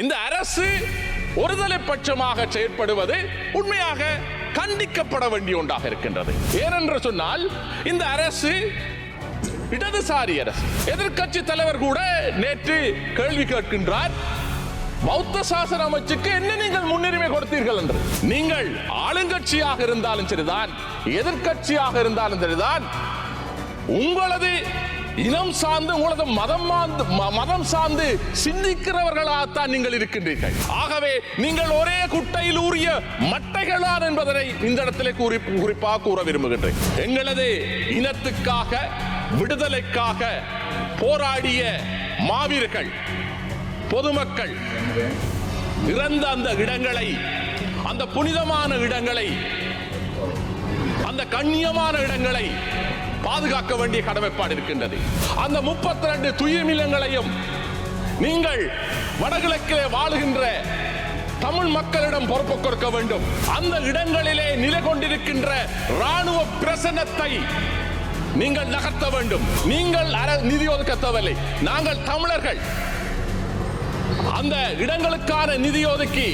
இந்த அரசு ஒருதலை பட்சமாக செயற்படுவது உண்மையாக கண்டிக்கப்பட வேண்டிய ஒன்றாக இருக்கின்றது. ஏனென்று சொன்னால் இந்த அரசு இடதுசாரி அரசு. எதிர்க்கட்சி தலைவர் கூட நேற்று கேள்வி கேட்கின்றார் பௌத்த சாசன அமைச்சுக்கு என்ன நீங்கள் முன்னுரிமை கொடுத்தீர்கள் என்று? நீங்கள் ஆளுங்கட்சியாக இருந்தாலும் சரிதான் எதிர்க்கட்சியாக இருந்தாலும் சரிதான் உங்களது இனம் சார்ந்து உங்களது மதம் ம- மதம் சார்ந்து சிந்திக்கிறவர்களாகத்தான் நீங்கள் இருக்கின்றீர்கள். ஆகவே நீங்கள் ஒரே குட்டையில் ஊறிய மட்டைகளான் என்பதனை இந்த இடத்திலே கூறி குறிப்பாக கூற விரும்புகின்றேன். எங்களது இனத்துக்காக விடுதலைக்காக போராடிய மாவீரர்கள் பொதுமக்கள் இறந்த அந்த இடங்களை அந்த புனிதமான இடங்களை அந்த கண்ணியமான இடங்களை பாதுகாக்க வேண்டிய கடமைப்பாடு இருக்கின்றது. அந்த முப்பத்தி ரெண்டு துயிமிலங்களையும் நீங்கள் வடகிழக்கிலே வாழுகின்ற தமிழ் மக்களிடம் பொறுப்பு கொடுக்க வேண்டும். அந்த இடங்களிலே நிலை கொண்டிருக்கின்ற ராணுவ பிரசனத்தை நீங்கள் நகர்த்த வேண்டும். நீங்கள் நிதி ஒதுக்க தேவையில்லை நாங்கள் தமிழர்கள். அந்த இடங்களுக்கான நிதி ஒதுக்கி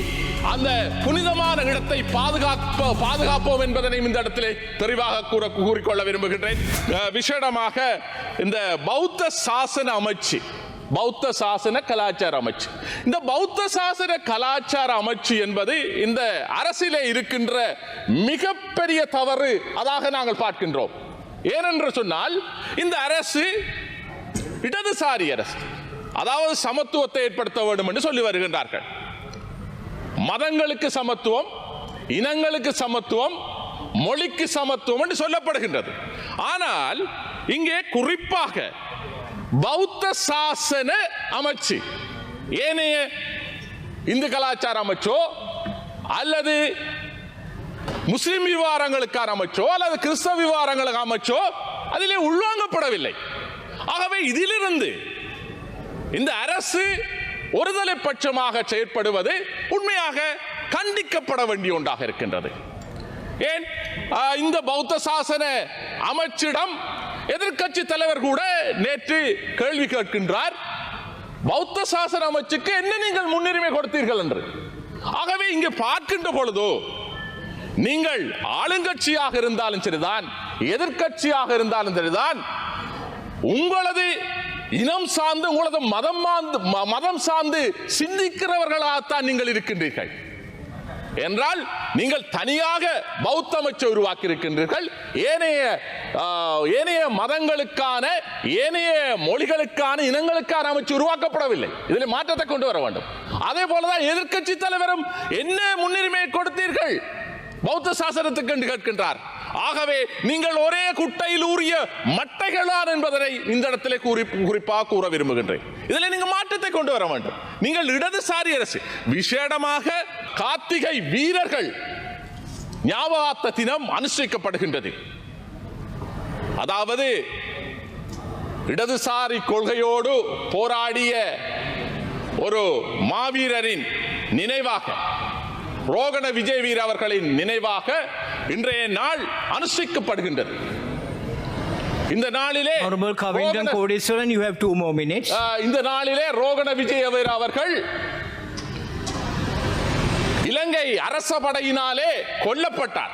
அந்த புனிதமான இடத்தை பாதுகாப்ப பாதுகாப்போம் என்பதனை இந்த இடத்திலே தெளிவாக கூற கூறிக்கொள்ள விரும்புகின்றேன். விசேடமாக இந்த பௌத்த சாசன அமைச்சு பௌத்த சாசன கலாச்சார அமைச்சு. இந்த பௌத்த சாசன கலாச்சார அமைச்சு என்பது இந்த அரசிலே இருக்கின்ற மிகப்பெரிய தவறு அதாக நாங்கள் பார்க்கின்றோம். ஏனென்று சொன்னால் இந்த அரசு இடதுசாரி அரசு. அதாவது சமத்துவத்தை ஏற்படுத்த வேண்டும் என்று சொல்லி வருகின்றார்கள். மதங்களுக்கு சமத்துவம் இனங்களுக்கு சமத்துவம் மொழிக்கு சமத்துவம் என்று சொல்லப்படுகின்றது. ஆனால் இங்கே குறிப்பாக பௌத்த சாசன அமைச்சு ஏனைய இந்து கலாச்சார அமைச்சோ அல்லது முஸ்லிம் விவகாரங்களுக்கான அமைச்சோ அல்லது கிறிஸ்தவ விவகாரங்களுக்கு அமைச்சோ அதிலே உள்வாங்கப்படவில்லை. ஆகவே இதிலிருந்து இந்த அரசு ஒருதலை பட்சமாக செயற்படுவது உண்மையாக கண்டிக்கப்பட வேண்டிய ஒன்றாக இருக்கின்றது. ஏன்? இந்த பௌத்த சாசன அமைச்சிடம் எதிர்க்கட்சி தலைவர் கூட நேற்று கேள்வி கேட்கின்றார். பௌத்த சாசன அமைச்சுக்கு என்ன நீங்கள் முன்னுரிமை கொடுத்தீர்கள் என்று? ஆகவே இங்கே பார்க்கின்ற பொழுதோ நீங்கள் ஆளுங்கட்சியாக இருந்தாலும் சரிதான் எதிர்க்கட்சியாக இருந்தாலும் சரிதான் உங்களது இனம் சார்ந்து உங்களது மதம் ம- மதம் சார்ந்து சிந்திக்கிறவர்களாகத்தான் நீங்கள் இருக்கின்றீர்கள். என்றால் நீங்கள் தனியாக பௌத்த அமைச்சை உருவாக்கி இருக்கின்றீர்கள் ஏனைய ஏனைய மதங்களுக்கான ஏனைய மொழிகளுக்கான இனங்களுக்கான அமைச்சு உருவாக்கப்படவில்லை. இதில் மாற்றத்தை கொண்டு வர வேண்டும். அதே போலதான் எதிர்க்கட்சி தலைவரும் என்ன முன்னுரிமை கொடுத்தீர்கள்? பௌத்த சாசனத்துக்கு என்று கேட்கின்றார். ஆகவே நீங்கள் ஒரே குட்டையில் ஊறிய மட்டைகளார் என்பதனை இந்த இடத்திலே கூறி குறிப்பாக கூற விரும்புகின்றேன். இதில் நீங்கள் மாற்றத்தை கொண்டு வர வேண்டும். நீங்கள் இடதுசாரி அரசு. விசேடமாக கார்த்திகை வீரர்கள் ஞாபகார்த்த தினம் அனுஷ்டிக்கப்படுகின்றது. அதாவது இடதுசாரி கொள்கையோடு போராடிய ஒரு மாவீரரின் நினைவாக ரோகண விஜய் வீர அவர்களின் நினைவாக இன்றைய நாள் அனுஷ்டிக்கப்படுகின்றது. இந்த நாளிலே Honorable Kavindran Kodeswaran, you have two more minutes. ஆஹ், இந்த நாளிலே ரோகண விஜயவீர அவர்கள் இலங்கை அரச படையினாலே கொல்லப்பட்டார்.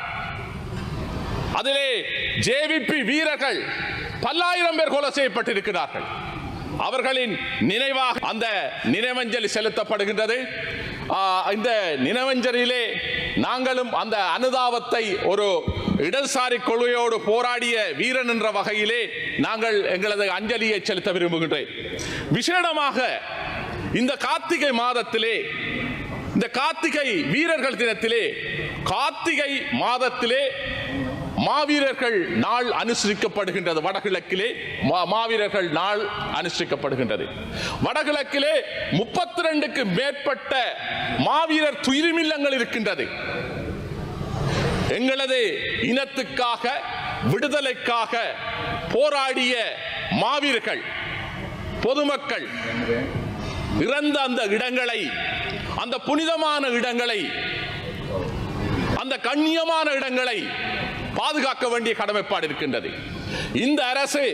அதிலே ஜேவிபி வீரர்கள் பல்லாயிரம் பேர் கொலை செய்யப்பட்டிருக்கிறார்கள். அவர்களின் நினைவாக அந்த நினைவஞ்சலி செலுத்தப்படுகின்றது. இந்த நினைவஞ்சலியிலே நாங்களும் அந்த அனுதாபத்தை ஒரு இடதுசாரி கொள்கையோடு போராடிய வீரன் என்ற வகையிலே நாங்கள் எங்களது அஞ்சலியை செலுத்த விரும்புகின்றேன். விசேடமாக இந்த கார்த்திகை மாதத்திலே இந்த கார்த்திகை வீரர்கள் தினத்திலே கார்த்திகை மாதத்திலே மாவீரர்கள் நாள் அனுசரிக்கப்படுகின்றது. வடகிழக்கிலே மா- மாவீரர்கள் நாள் அனுசரிக்கப்படுகின்றது. வடகிழக்கிலே முப்பத்தி ரெண்டுக்கு மேற்பட்ட மாவீரர் துயிரிமில்லங்கள் இருக்கின்றது. எங்களது இனத்துக்காக விடுதலைக்காக போராடிய மாவீரர்கள் பொதுமக்கள் இறந்த அந்த இடங்களை அந்த புனிதமான இடங்களை அந்த கண்ணியமான இடங்களை பாதுகாக்க வேண்டிய கடமைப்பாடு இருக்கின்றது. இந்த அரசு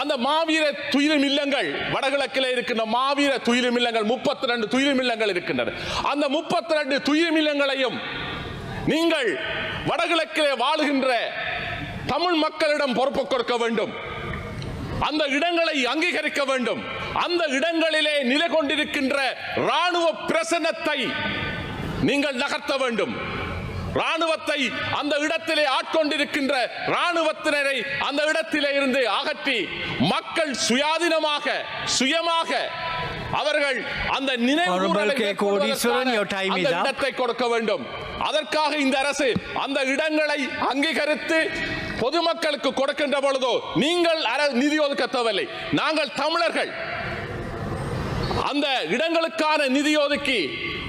அந்த மாவீர துயிலும் இல்லங்கள் வடகிழக்கில் இருக்கின்ற மாவீர துயிலும் இல்லங்கள் முப்பத்தி ரெண்டு துயிலும் இல்லங்கள் இருக்கின்றன அந்த முப்பத்தி ரெண்டு துயிலும் இல்லங்களையும் நீங்கள் வடகிழக்கிலே வாழுகின்ற தமிழ் மக்களிடம் பொறுப்பு கொடுக்க வேண்டும். அந்த இடங்களை அங்கீகரிக்க வேண்டும். அந்த இடங்களிலே நிலை கொண்டிருக்கின்ற ராணுவ பிரசனத்தை நீங்கள் நகர்த்த வேண்டும். ராணுவத்தை அந்த இடத்திலே ஆட்கொண்டிருக்கின்ற ராணுவத்தினரை அந்த இடத்திலே இருந்து அகற்றி மக்கள் சுயாதீனமாக சுயமாக அவர்கள் அந்த. இடத்தை கொடுக்க வேண்டும். அதற்காக இந்த அரசு அந்த இடங்களை அங்கீகரித்து பொதுமக்களுக்கு கொடுக்கின்ற பொழுதோ நீங்கள் நிதி ஒதுக்க தேவையில்லை. நாங்கள் தமிழர்கள். அந்த இடங்களுக்கான நிதி ஒதுக்கி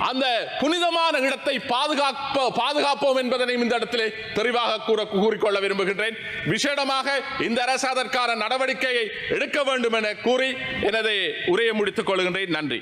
அந்த புனிதமான இடத்தை பாதுகாப்ப பாதுகாப்போம் என்பதனையும் இந்த இடத்திலே தெளிவாக கூற கூறிக்கொள்ள விரும்புகின்றேன். விசேடமாக இந்த அரசு அதற்கான நடவடிக்கையை எடுக்க வேண்டும் என கூறி எனது உரையை முடித்துக் கொள்கின்றேன். நன்றி.